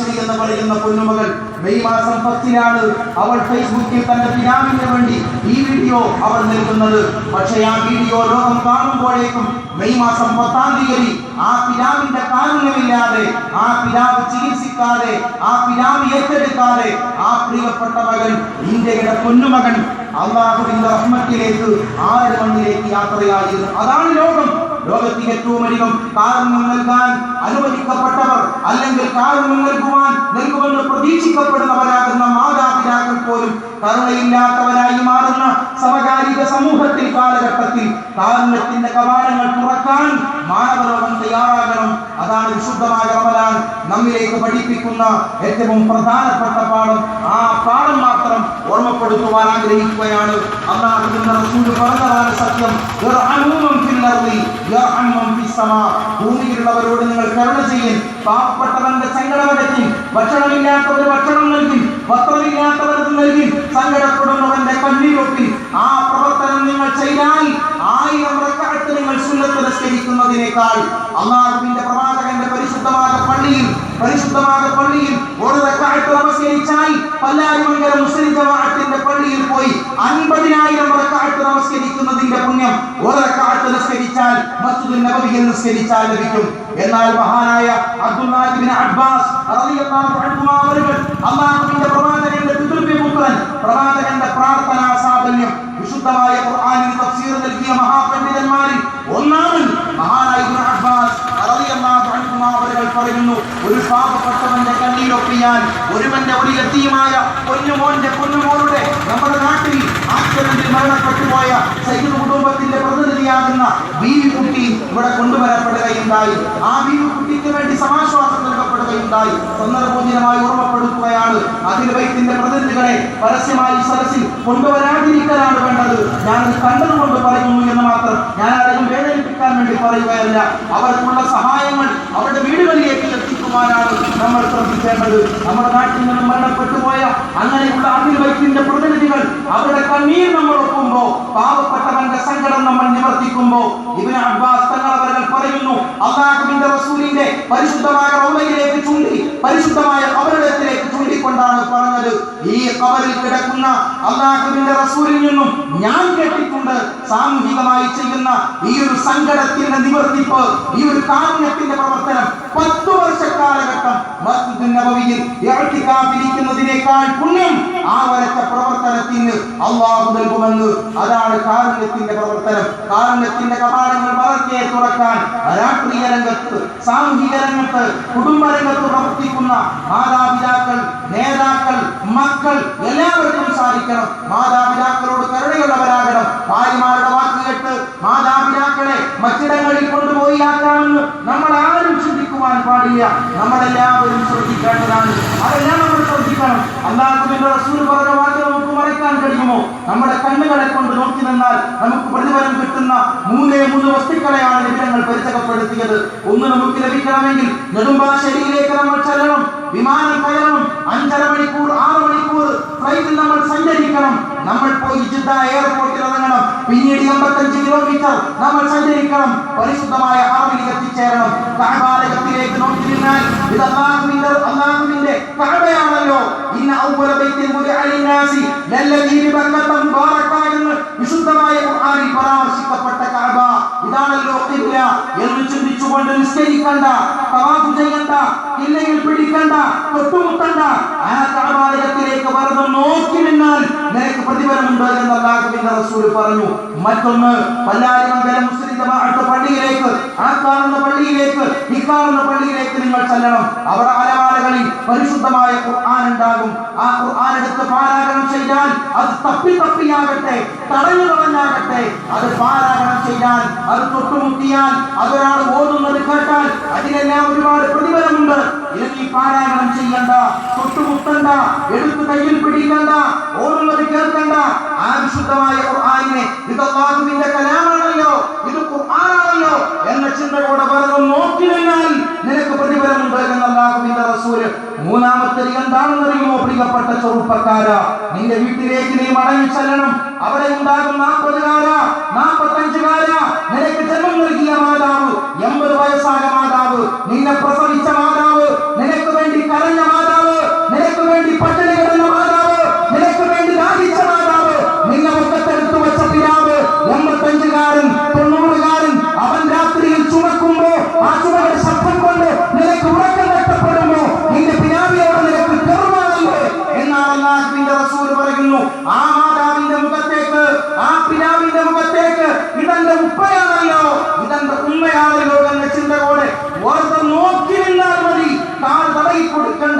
ഐശ്വരി എന്ന് പറയുന്ന പൊന്നുമകൾ മെയ് മാസം പത്തിനാണ് അവൾ ഫേസ്ബുക്കിൽ തന്റെ പിതാവിന് വേണ്ടി ഈ വീഡിയോ അവൾ നൽകുന്നത്. പക്ഷേ ആ വീഡിയോ ലോകം കാണുമ്പോഴേക്കും മെയ് മാസം പത്താം തീയതി ആ പിതാവിന്റെ കാരുണ്യമില്ലാതെ ആ പിതാവ് ചികിത്സിക്കാതെ ആ പിതാവ് ഏറ്റെടുക്കാതെ ആ പ്രിയപ്പെട്ട മകൻ ഇന്ത്യയുടെ പൊന്നുമകൻ അള്ളാഹുവിന്റെ റഹ്മത്തിലേക്ക് ആരുടെ മണ്ണിലേക്ക് യാത്രയായിരുന്നു. അതാണ് ലോകം. ലോകത്തിന് ഏറ്റവും അധികം കാരണം നൽകാൻ അനുവദിക്കപ്പെട്ടവർ അല്ലെങ്കിൽ കാരണം നൽകുവാൻ നൽകുമെന്ന് പ്രതീക്ഷിക്കപ്പെടുന്നവരാകുന്ന മാതാപിതാക്കൾ പോലും കരുണയില്ലാത്തവരായി മാറുന്ന സമകാലിക സമൂഹത്തിൽ കാലഘട്ടത്തിൽ കാരുണ്യത്തിന്റെ കവാടങ്ങൾ തുറക്കാൻ മാനവലോകം തയ്യാറാകണം അതാണ് വിശുദ്ധമായ റമദാൻ. നമ്മിലേക്ക് പഠിപ്പിക്കുന്ന ഏറ്റവും പ്രധാനപ്പെട്ട പാഠം. ആ പാഠം മാത്രം ഓർമ്മപ്പെടുത്തുവാൻ ആഗ്രഹിക്കുകയാണ്. റസൂൽ പറഞ്ഞതാണ് സത്യം. ഭൂമിയിലുള്ളവരോട് നിങ്ങൾ കരുണ ചെയ്യും. പാവപ്പെട്ടവന്റെ സങ്കടമകറ്റി ഭക്ഷണമില്ലാത്തവന് ഭക്ഷണം നൽകി. വസ്ത്രമില്ലാത്തവർക്ക് നൽകി. സങ്കടപ്പെടുന്നവന്റെ കണ്ണീരൊട്ടി ആ പ്രവർത്തനം നിങ്ങൾ ചെയ്താൽ ആയിരം റക്അത്ത് നിങ്ങൾ സുന്നത്ത് നിസ്കരിക്കുന്നതിനേക്കാൾ അള്ളാഹുവിന്റെ പ്രവാചകന്റെ പരിശുദ്ധമായ പള്ളിയിൽ പരിശുദ്ധമായ പള്ളിയിൽ ഒരു റക്അത്ത് നമസ്കരിച്ചാൽ പല്ലാരിമംഗലം മുസ്ലിം ജമാഅത്തിന്റെ പള്ളിയിൽ പോയി അൻപതിനായിരം റക്അത്ത് നമസ്കരിക്കുന്നതിന്റെ പുണ്യം ഒരു റക്അത്ത് നിസ്കരിച്ചാൽ മസ്ജിദുൽ നബവിയിൽ നിസ്കരിച്ചാൽ ലഭിക്കും. എന്നാൽ മഹാനായ അബ്ദുല്ലാഹിബ്നു അബ്ബാസ് റളിയല്ലാഹു അൻഹുമാ അവர்கள் അല്ലാഹുവിന്റെ പ്രവാചകന്റെ പിതൃപ്യപുത്രൻ പ്രവാചകന്റെ പ്രാർത്ഥനാ സാഫല്യം വിശുദ്ധമായ ഖുർആനിൽ തഫ്സീർ നൽകിയ മഹാപണ്ഡിതന്മാരിൽ ഒന്നാമൻ മഹാനായ ഇബ്നു അബ്ബാസ് റളിയല്ലാഹു അൻഹുമാ അവர்கள் പറയുന്നു ഒരു പാപപ്പെട്ടവന്റെ കണ്ണീരൊപ്പിയാൻ ഒരുവന്റെ ഒരു യത്തീമായ പൊന്നുമോന്റെ പൊന്നുമോളുടെ നമ്മുടെ നാട്ടിൽ ആക്സിഡന്റിൽ മരണപ്പെട്ടുപോയ സൈദ് കുടുംബത്തിന്റെ പ്രതിനിധിയാകുന്ന ബീവി കുട്ടി ഇവിടെ കൊണ്ടുവരപ്പെടുകയുണ്ടായി. ആ ബീവി കുട്ടിക്ക് വേണ്ടി സമാശ്വാസം നൽകപ്പെടുകയുണ്ടായി. സന്ദർഭോചിതമായി ഓർമ്മപ്പെടുത്തുകയാണ് അതിൽ വൈദ്യത്തിന്റെ പ്രതിനിധികളെ പരസ്യമായി സദസ്സിൽ കൊണ്ടുവരാതിരിക്കലാണ് വേണ്ടത്. ഞാൻ കണ്ടതുകൊണ്ട് പറയുന്നു എന്ന് മാത്രം ഞാൻ ആരെയും വേദനിപ്പിക്കാൻ വേണ്ടി പറയുകയല്ല. അവർക്കുള്ള സഹായങ്ങൾ അവരുടെ വീടുകളിലേക്ക് എത്തിക്കുവാനാണ് നമ്മൾ ശ്രദ്ധിക്കേണ്ടത്. നമ്മുടെ നാട്ടിൽ നിന്നും മരണപ്പെട്ടുപോയ അങ്ങനെയുള്ള അഖിൽ വൈദ്യന്റെ പ്രതിനിധികൾ അവരുടെ കണ്ണീർ നമ്മൾ ഒക്കുമ്പോ പാവപ്പെട്ടവന്റെ നമ്മൾ ഇവന് അബ്ബാസ് തങ്ങൾ അവർ പറയുന്നു അള്ളാഹുവിന്റെ റസൂലിന്റെ പരിശുദ്ധമായ റൗലയിലേക്ക് ചൂണ്ടി പരിശുദ്ധമായ കബറിൽ കിടക്കുന്ന അള്ളാഹുവിന്റെ റസൂലിൽ നിന്നും ഞാൻ കേട്ടിട്ടുണ്ട് സാമൂഹികമായി ചെയ്യുന്ന ഈ ഒരു സങ്കടത്തിന്റെ നിവർത്തിപ്പ് ഈ ഒരു കാരുണ്യത്തിന്റെ പ്രവർത്തനം പത്ത് വർഷ കാലഘട്ടം ഇറക്കിക്കാത്തിരിക്കുന്നതിനേക്കാൾ പുണ്യം ആ വരച്ച പ്രവർത്തനത്തിന് അള്ളാഹു നൽകുമെന്ന്. അതാണ് കാരുണ്യത്തിന്റെ പ്രവർത്തനം. കാരുണ്യത്തിന്റെ കപാടങ്ങൾ വളർത്തിയെ തുറക്കാൻ രാഷ്ട്രീയ രംഗത്ത് സാമൂഹിക രംഗത്ത് കുടുംബ രംഗത്ത് പ്രവർത്തിക്കുന്ന മാതാപിതാക്കൾ നേതാക്കൾ മക്കൾ എല്ലാവർക്കും സാധിക്കണം. മാതാപിതാക്കളോട് കരുണയുള്ളവരാകണം. ഭാര്യമാരുടെ വാക്ക് കേട്ട് മാതാപിതാക്കളെ മറ്റിടങ്ങളിൽ കൊണ്ടുപോയി ആക്കാമെന്ന് നമ്മൾ ആരും ചിന്തിക്കുവാൻ പാടില്ല. നമ്മളെല്ലാവരും ശ്രദ്ധിക്കേണ്ടതാണ്. അതെല്ലാം നമ്മൾ ശ്രദ്ധിക്കണം. അല്ലാത്തതിന്റെ റസൂൽ പറഞ്ഞ വാക്ക് നമുക്ക് മറയ്ക്കാൻ കഴിയുമോ? നമ്മുടെ കണ്ണുകളെ കൊണ്ട് നോക്കി നിന്നാൽ നമുക്ക് പ്രതിഫലം കിട്ടുന്ന മൂന്നേ മൂന്ന് വസ്തുക്കളെയാണ് വിവരങ്ങൾ പരിചയപ്പെടുത്തിയത്. ഒന്ന് നമുക്ക് ലഭിക്കണമെങ്കിൽ നെടുമ്പാശ്ശേരിയിലേക്ക് നമ്മൾ ചെല്ലണം. വിമാനം കയറണം അഞ്ചര മണിക്കൂർ ആറ് മണിക്കൂർ ഫ്ലൈറ്റിൽ നമ്മൾ സഞ്ചരിക്കണം. നമ്മൾ പോയി ജിദ്ദ എയർപോർട്ടിൽ ഇറങ്ങണം. പിന്നീട് എൺപത്തഞ്ച് കിലോമീറ്റർ നമ്മൾ സഞ്ചരിക്കണം. പരിശുദ്ധമായ ഹറമിൽ എത്തിച്ചേരണം. കഅബാലയത്തിലേക്ക് നോക്കി നിന്നാൽ ഇത് അല്ലാഹുവിന്റെ അല്ലാഹുവിന്റെ കഅബയാണല്ലോ ഇന്ന ഔവല ബൈത്തിൽ ലല്ലദീ ബിബക്കത മുബാറക വിശുദ്ധമായ ഖുർആനിൽ പരാമർശിക്കപ്പെട്ട കഅബ ഇതാണല്ലോ ഖിബ്ല. എന്ന് ചിന്തിച്ചുകൊണ്ട് നിസ്കരിക്കണ്ട. തവാഫ് ചെയ്യണ്ട ഇല്ലെങ്കിൽ പിടിക്കണ്ട തൊട്ടുമുട്ടണ്ട ആ കടവാലയത്തിലേക്ക് വെറുതെ നോക്കി നിന്നാൽ നിനക്ക് പ്രതിഫലമുണ്ട് എന്ന് അല്ലാഹുവിന്റെ റസൂൽ പറഞ്ഞു. മറ്റൊന്ന് പല്ലാരിമംഗലം മുസ്ലിം ജമാഅത്ത് പള്ളിയിലേക്ക് ആ കാണുന്ന പള്ളിയിലേക്ക് ഈ കാണുന്ന പള്ളിയിലേക്ക് നിങ്ങൾ ചെല്ലണം. അവിടെ അലമാലകളിൽ പരിശുദ്ധമായ ഖുർആൻ ഉണ്ടാകും. ആ ഖുർആൻ എടുത്ത് പാരായണം ചെയ്താൽ അത് തപ്പി തപ്പിയാകട്ടെ തടഞ്ഞു തടഞ്ഞാകട്ടെ. അത് പാരായണം ചെയ്താൽ അത് തൊട്ടുമുട്ടിയാൽ അതൊരാൾ ഓതുന്നത് കേട്ടാൽ അതിനെല്ലാം ഒരുപാട് പ്രതിഫലമുണ്ട്. നീ പാരായണം ചെയ്യണ്ട തൊട്ടുമുത്തണ്ട എടുത്ത് കയ്യിൽ പിടിക്കണ്ട ഓരോന്നത് കേൾക്കണ്ട. ആ വിശുദ്ധമായ ഖുർആനിനെ ഇത് കലാമാണല്ലോ ഇത് ഖുർആനാണല്ലോ എന്ന ചിന്തയോടെ പലതും നോക്കി നിന്നാൽ നിനക്ക് പ്രതിഫലമുണ്ട് എന്ന അല്ലാഹുവിന്റെ റസൂൽ മൂന്നാമത്തെ എന്താണെന്നറിയുമോ പ്രിയപ്പെട്ട ചെറുപ്പക്കാര? നിന്റെ വീട്ടിലേക്ക് നീ മടങ്ങി ചെല്ലണം. അവിടെ ഉണ്ടാകും നാൽപ്പതുകാര നാൽപ്പത്തഞ്ചുകാര നിനക്ക് ജന്മം നൽകിയ മാതാവ് എൺപത് വയസ്സായ മാതാവ് നിന്നെ പ്രസവിച്ച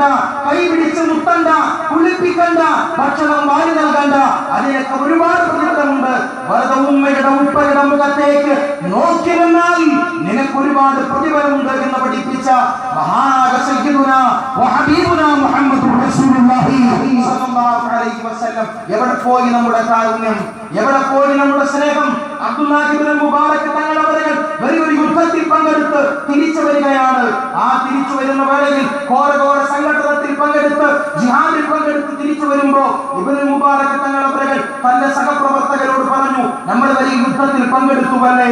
കൊടുക്കണ്ട കൈ പിടിച്ച് മുത്തണ്ട കുളിപ്പിക്കണ്ട ഭക്ഷണം വാരി നൽകണ്ട. അതിനൊക്കെ ഒരുപാട് പ്രതിഫലമുണ്ട്. വെറുതെ ഉമ്മയുടെ ഉപ്പയുടെ മുഖത്തേക്ക് നോക്കി നിന്നാൽ നിനക്ക് ഒരുപാട് പ്രതിഫലമുണ്ട് എന്ന് പഠിപ്പിച്ച എവിടെ പോയി നമ്മുടെ കാരുണ്യം? എവിടെ പോയി നമ്മുടെ സ്നേഹം? അബ്ദുല്ലാഹിബിൻ മുബാറക് തങ്ങളുടെ വരകൾ വലിയൊരു യുദ്ധത്തിൽ പങ്കെടുത്ത് തിരിച്ചു വരികയാണ്. ആ തിരിച്ചു വരുന്ന വേളയിൽ ഘോരഘോര സംഘടനത്തിൽ പങ്കെടുത്ത് ജിഹാദിൽ പങ്കെടുത്ത് തിരിച്ചു വരുമ്പോ ഇബിൻ മുബാറക് തങ്ങളുടെ വരകൾ തന്റെ സഹപ്രവർത്തകരോട് പറഞ്ഞു നമ്മൾ വലിയ യുദ്ധത്തിൽ പങ്കെടുത്തുവല്ലേ?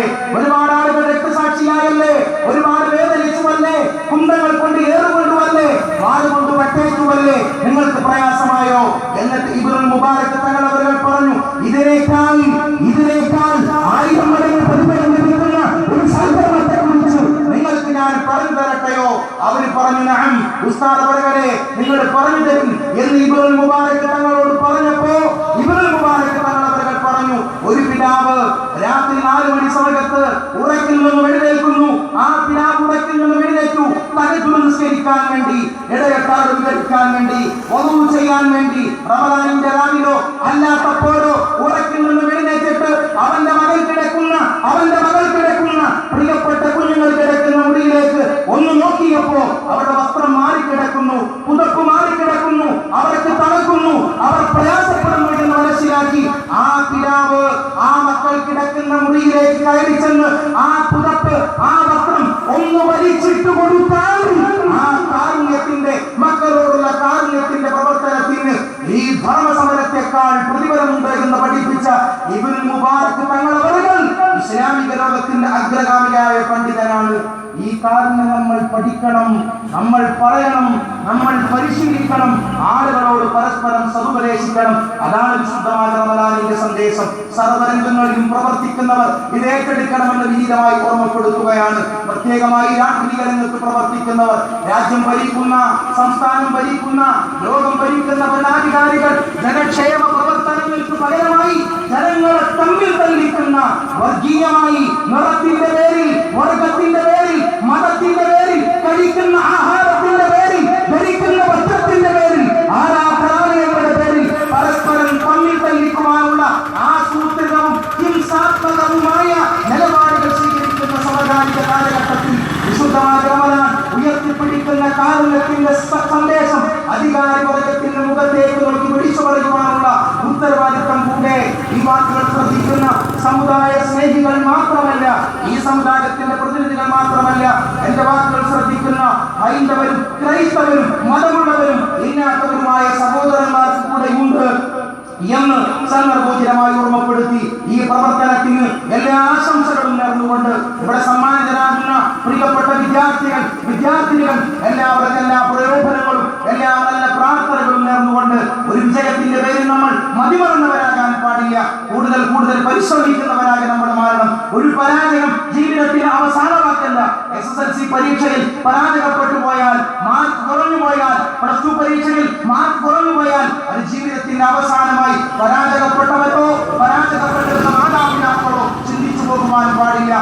എന്ന് ഇബ്രാഹിം മുബാരക് തങ്ങളോട് പറഞ്ഞപ്പോ ഇബ്രാഹിം മുബാരക് തങ്ങൾ പറഞ്ഞു ഒരു പിതാവ് രാത്രി നാല് മണി സമയത്ത് ഉറക്കിൽ നിന്നും എഴുന്നേൽക്കുന്നു. ആ പിതാവ് ഉറക്കിൽ നിന്നും എഴുന്നേറ്റു. തകച്ചു നിസ്കരിക്കാൻ വേണ്ടി ഇടയട്ടാട് വിതരിക്കാൻ വേണ്ടി ഒന്നും ചെയ്യാൻ വേണ്ടി റമദാനിന്റെ രാവിലോ അല്ലാത്തപ്പോഴോ ഉറക്കിൽ ആ പുതപ്പ് ആ വസ്ത്രം ഒന്ന് വലിച്ചിട്ട് കൊടുത്താലും ആ കാരുണ്യത്തിന്റെ മക്കളോടുള്ള കാരുണ്യത്തിന്റെ പ്രവർത്തനത്തിന് ഈ ധർമ്മസമരത്തെക്കാൾ പ്രതിഫലമുണ്ട് എന്ന് പഠിപ്പിച്ച ഇബിൻ മുബാറക് തങ്ങൾ ഇസ്ലാമിക ലോകത്തിന്റെ അഗ്രഗാമിയായ പണ്ഡിതനാണ്. ഈ കാരണം നമ്മൾ പഠിക്കണം നമ്മൾ പറയണം നമ്മൾ പരിശീലിക്കണം. ആളുകളോട് പരസ്പരം സതുപദേശിക്കണം. അതാണ് വിശുദ്ധമായ സന്ദേശം. സർവരംഗങ്ങളിലും പ്രവർത്തിക്കുന്നവർ ഇത് ഏറ്റെടുക്കണമെന്ന് വിനീതമായി ഓർമ്മപ്പെടുത്തുകയാണ്. പ്രത്യേകമായി രാഷ്ട്രീയ രംഗത്ത് പ്രവർത്തിക്കുന്നവർ. രാജ്യം ഭരിക്കുന്ന സംസ്ഥാനം ഭരിക്കുന്ന ലോകം ഭരിക്കുന്ന ഭരണാധികാരികൾ ജനക്ഷേമ പ്രവർത്തനങ്ങൾക്ക് പകരമായി ജനങ്ങളെ തമ്മിൽ തല്ലിക്കുന്ന വർഗീയമായി നിറത്തിന്റെ പേരിൽ വർഗത്തിന്റെ പേരിൽ മതത്തിന്റെ പേരിൽ കഴിക്കുന്ന ആഹാരത്തിന്റെ പേരിൽ ധരിക്കുന്ന വസ്ത്രത്തിന്റെ പേരിൽ ആരാധനാലയങ്ങളുടെ പേരിൽ പരസ്പരം തമ്മിൽ തല്ലിക്കുവാനുള്ള ആസൂത്രിതവും ഹിംസാത്മകവുമായ നിലപാടുകൾ സ്വീകരിക്കുന്ന സമകാലിക കാലഘട്ടത്തിൽ വിശുദ്ധമായ റമദാൻ ഉയർത്തിപ്പിടിക്കുന്ന കാരുണ്യത്തിന്റെ സ- സന്ദേശം അധികാരി വർഗത്തിന്റെ മുഖത്തേക്ക് നോക്കി വിളിച്ചു പറയുവാനുള്ള ഉത്തരവാദിത്തം കൂടെ ഈ വാക്കുകൾ ശ്രദ്ധിക്കുന്ന സമുദായ സ്നേഹികൾ മാത്രമല്ല ഈ സമുദായത്തിന്റെ പ്രതിനിധികൾ മാത്രമല്ല എന്റെ വാക്കുകൾ ശ്രദ്ധിക്കുന്ന ഹൈന്ദവരും ക്രൈസ്തവരും മതമുള്ളവരും ഇല്ലാത്തവരുമായ സഹോദരന്മാർക്ക് കൂടെ ഉണ്ട് എന്ന് സന്ദർഭോചിതമായി ഓർമ്മപ്പെടുത്തി ഈ പ്രവർത്തനത്തിന് എല്ലാ ആശംസകളും നേർന്നുകൊണ്ട് ഇവിടെ സമ്മാനിതരാകുന്ന പ്രിയപ്പെട്ട വിദ്യാർത്ഥികൾ വിദ്യാർത്ഥിനികൾ എല്ലാവർക്കും എല്ലാ പ്രലോഭനങ്ങളും പരിശ്രമിക്കുന്നവരാകെ നമ്മൾ മാറണം. ഒരു പരാജയം ജീവിതത്തിൽ അവസാനമാക്കല്ല. എസ് എസ് എൽ സി പരീക്ഷയിൽ പരാജയപ്പെട്ടു പോയാൽ മാർക്ക് കുറഞ്ഞു പോയാൽ പ്ലസ് ടു പരീക്ഷയിൽ മാർക്ക് കുറഞ്ഞു പോയാൽ അത് ജീവിതത്തിന്റെ അവസാനമായി പരാജയപ്പെട്ടവരോ പരാജയപ്പെട്ടിരുന്ന മാതാപിതാക്കളോ ചിന്തിച്ചു പോകുവാൻ പാടില്ല.